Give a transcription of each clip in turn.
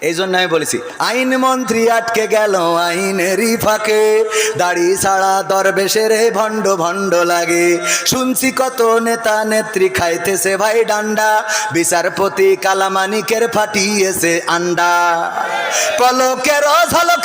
এই জন্য আমি বলেছি, আইন মন্ত্রী আটকে গেল আইনেরই ফাঁকে। দাড়ি ছাড়া দরবেশের ভণ্ড ভণ্ড লাগে। শুনছি কত নেতা নেত্রী খাইতেছে ভাই ডান্ডা। বিচারপতি কালামানিকের ফাটিয়েছে আন্ডা। পলকের ঝলক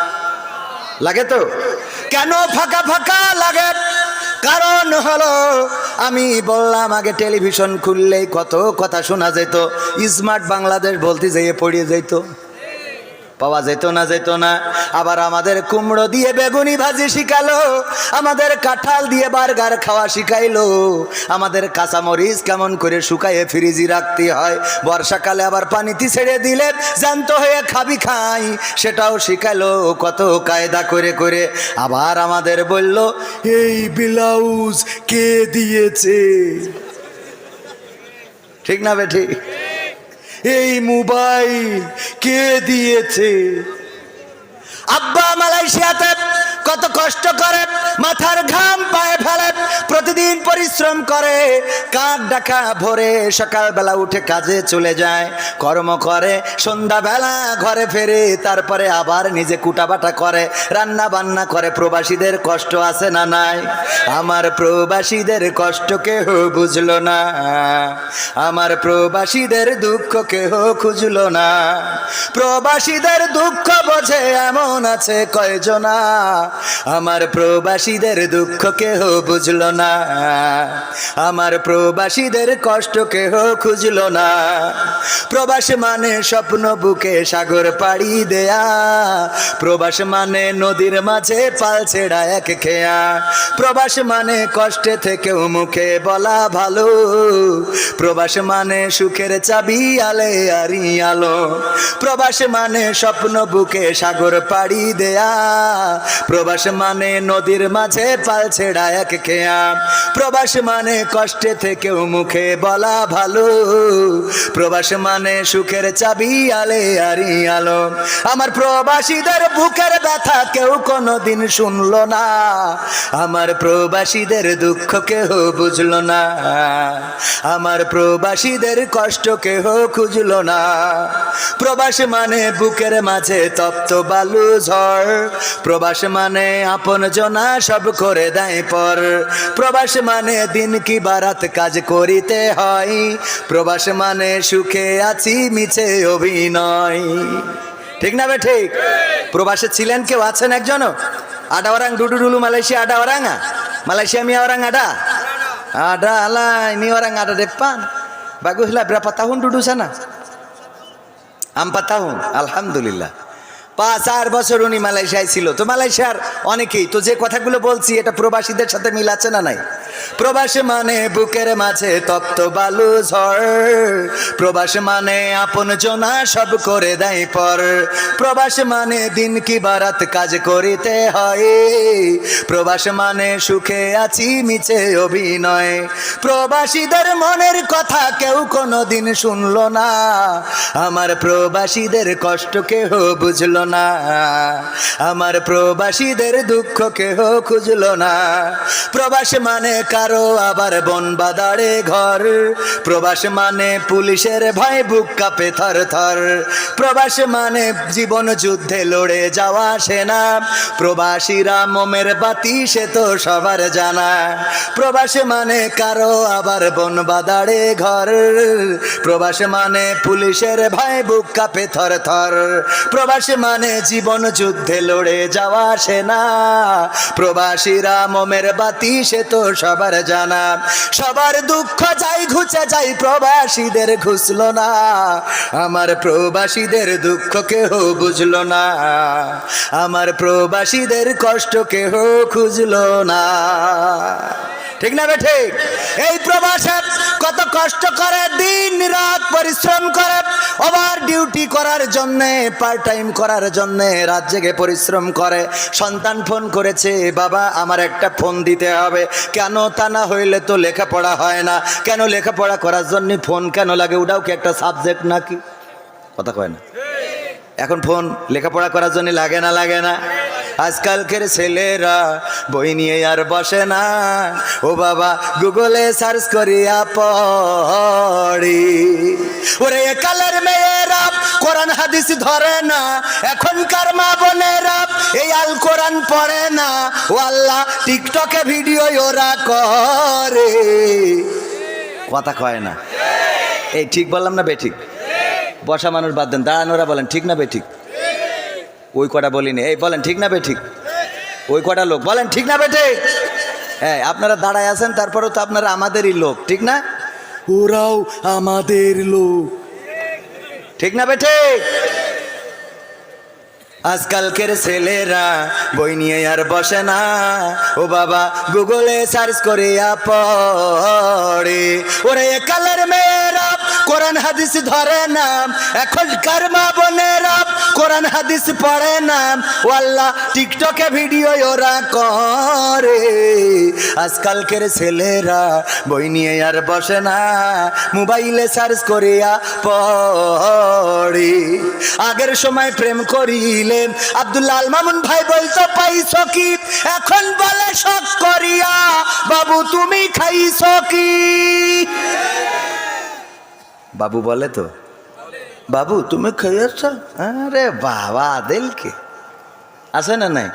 লাগে তো? কেন ফাঁকা ফাঁকা লাগে? কারণ হলো, আমি বললাম আগে টেলিভিশন খুললেই কত কথা শোনা যেত, স্মার্ট বাংলাদেশ বলতে যেয়ে পড়িয়ে যেত। পাওয়া যেত না যেত না। আবার আমাদের কুমড়ো দিয়ে বেগুনি ভাজি শিখালো, আমাদের কাঁঠাল দিয়ে বার্গার খাওয়া শিখাইলো। আমাদের কাঁচামরিচ কেমন করে শুকাইয়ে ফ্রিজি রাখতে হয়। বর্ষাকালে আবার পানিতে ছেড়ে দিলে জ্যান্ত হয়ে খাবি খাই, সেটাও শিখালো কত কায়দা করে করে। আবার আমাদের বলল, এই ব্লাউজ কে দিয়েছে? ঠিক না বেঠিক এই মোবাইল কে দিয়েছে? আব্বা মালয়েশিয়াতে কত কষ্ট করে মাথার ঘাম পায়ে পরিশ্রম করে কাক ডাকা ভোরে সকালবেলা উঠে কাজে চলে যায়, কর্ম করে, সন্ধ্যাবেলা ঘরে ফেরে, তারপরে আবার নিজে কুটাবাটা করে রান্না বান্না করে, প্রবাসীদের কষ্ট আছে না নাই? আমার প্রবাসীদের কষ্ট কেহ বুঝলো না। আমার প্রবাসীদের দুঃখ কেহ খুঁজলো না। প্রবাসীদের দুঃখ বোঝে এমন আছে কয়জনা। আমার প্রবাসীদের দুঃখ কেহ বুঝলো না। আমার প্রবাসীদের কষ্ট কেহ খুঁজলো না। প্রবাস মানে স্বপ্ন বুকে সাগর পাড়ি দেয়া। প্রবাস মানে নদীর মাঝে পাল ছেড়া এক খেয়া। প্রবাস মানে কষ্টে থেকেও মুখে বলা ভালো। প্রবাস মানে সুখের চাবি আলে আরি আলো। প্রবাস মানে স্বপ্ন বুকে সাগর পাড়ি দেয়া। প্রবাস মানে নদীর মাঝে পাল ছেড়া এক খেয়া। প্রবাস মানে কষ্টে থেকেও মুখে বলা ভালো। প্রবাস মানে সুখের চাবি, আলে আরি আলো। আমার প্রবাসীদের বুকের ব্যথা কেউ কোনোদিন শুনলো না। আমার প্রবাসীদের দুঃখ কেহ বুঝলো না। আমার প্রবাসীদের কষ্ট কেহ খুঁজলো না। প্রবাস মানে বুকের মাঝে তপ্ত বালু ঝড়। প্রবাস মানে আপন জনা সব করে দেয় পর। প্রবাস মানে দিন কি বারাত কাজ করিতে হয়? প্রবাস মানে সুখে আছি, মিছে অভিনয়। ঠিক না বে ঠিক? প্রবাসে ছিলেন কেউ? আছেন একজনও? আডা ওরাং, ডুডু ডুলু, মালয়েশিয়া আডা ওরাঙা মালয়েশিয়া মিয়া orang ada ada lah ini orang ada depan baguslah berapa tahun duduk sana empat tahun alhamdulillah পাঁচ চার বছর উনি মালয়েশিয়ায় ছিল। তো মালয়েশিয়ার অনেকেই, তো যে কথাগুলো বলছি, এটা প্রবাসীদের সাথে মিল আছে না নাই? প্রবাস মানে বুকের মাঝে তপ্ত বালু ঝড়। প্রবাস মানে আপন জনা সব করে দেয় পর। প্রবাস মানে দিন কি বারাত কাজ করিতে হয়। প্রবাস মানে সুখে আছি মিছে অভিনয়। প্রবাসীদের মনের কথা কেউ কোনো দিন শুনলো না। আমার প্রবাসীদের কষ্ট কেহ বুঝলো না। আমার প্রবাসীদের দুঃখ কেহ খুঁজলো না। প্রবাস মানে কারও আবার বন বাদারে ঘর। প্রবাস মানে পুলিশের ভয়, বুক কাপে থর থর। প্রবাস মানে জীবন যুদ্ধে লড়ে যাওয়া সেনা। প্রবাসীরা মোমের বাতি, সে তো সবার জানা। প্রবাস মানে কারও আবার বন বাদারে ঘর। প্রবাস মানে পুলিশের ভয়, বুক কাপে থর থর। প্রবাস মানে জীবন যুদ্ধে লড়ে যাওয়া সেনা। প্রবাসীরা মোমের বাতি, সে তো সবার জানা সবার দুঃখ যাই ঘুচে যাই প্রবাসীদের ঘুষলো না। আমার প্রবাসীদের দুঃখ কেহ বুঝলো না। আমার প্রবাসীদের কষ্ট কেহ খুঁজলো না। ঠিক না বেঠে এই প্রবাসে কত কষ্ট করে দিন রাত পরিশ্রম করে ওভার ডিউটি করার জন্যে পার্ট টাইম করার জন্যে রাত জেগে পরিশ্রম করে। সন্তান ফোন করেছে, বাবা, আমার একটা ফোন দিতে হবে। কেন তা না হইলে তো লেখাপড়া হয় না। কেন লেখাপড়া করার জন্য ফোন কেন লাগে? ওটাও কি একটা সাবজেক্ট নাকি? কথা কয় না? এখন ফোন লেখাপড়া করার জন্য লাগে না লাগে না? আজকালকের ছেলেরা বই নিয়ে আর বসে না। ও বাবা, গুগলে সার্চ করিয়া পড়ি। ওরে কালের মেয়েরা কোরআন হাদিস ধরে না। এখনকার মা বোনেরা এই আল কোরআন পড়ে না। ও আল্লাহ, টিকটকে ভিডিও ওরা করে। কথা কয় না। এই ঠিক বললাম না বেঠিক বসা মানুষ বাদ দেন। দাঁড়ানোরা বলেন, ঠিক না বেঠিক ওই কটা বলিনি। এই বলেন ঠিক না বেঠিক ওই কটা লোক। বলেন ঠিক না বেঠে হ্যাঁ আপনারা দাঁড়ায় আছেন তারপরেও তো আপনারা আমাদেরই লোক ঠিক না? ওরাও আমাদের লোক। ঠিক না বেঠে আজকালকের ছেলেরা বই নিয়ে আর বসে না। ও বাবা গুগলে সার্চ করিয়া পড়ে। ওরে কালের মেয়েরা কোরআন হাদিস ধরে না। এখনকার মা বোনেরা কোরআন হাদিস পড়ে না। ও আল্লাহ টিকটকে ভিডিও ওরা করে। আজকালকের ছেলেরা বই নিয়ে আর বসে না। মোবাইলে সার্চ করিয়া পড়ে। আগের সময় প্রেম করিলেন। আব্দুল্লাহ মামুন ভাই বলতো, পাইছ কি? এখন বলে, শখ করিয়া। বাবু, তুমি খাইছ কি? বাবু বলে তো। বাবু তুমি খেয়েছ? আরে বাবা দিলকে আছে না নাই?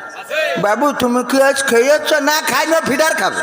বাবু তুমি কি আজ খেয়েছ? না খাই না ফিডার খাবে।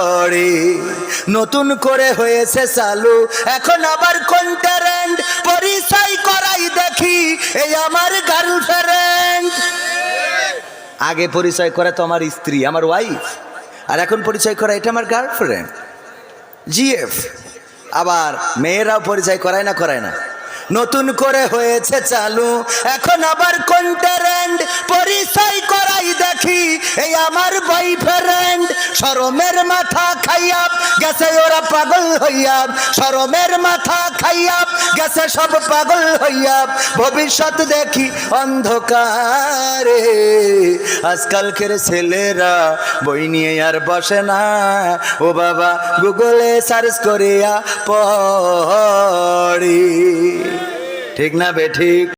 নতুন করে হয়েছে চালু। এখন আবার কোন ট্যারেন্ট পরিচয় করাই দেখি, এই আমার গার্লফ্রেন্ড আগে পরিচয় করে তো আমার স্ত্রী, আমার ওয়াইফ আর এখন পরিচয় করা এটা আমার গার্লফ্রেন্ড জিএফ আবার মেয়েরাও পরিচয় করায় না করায় না। নতুন করে হয়েছে চালু। এখন আবার কোন ট্যারেন্ট পরিচয় করাই দেখি, এই আমার বয়ফ্রেন্ড শরমের মাথা খাইয়া গেছে ওরা পাগল হইয়া, শরমের মাথা খাইয়া, গেছে সব পাগল হইয়া। ভবিষ্যৎ দেখি অন্ধকারে। আজকালকের ছেলেরা বই নিয়ে আর বসে না। ও বাবা, গুগলে সার্চ করিয়া পড়ি। ঠিক না বে, ঠিক?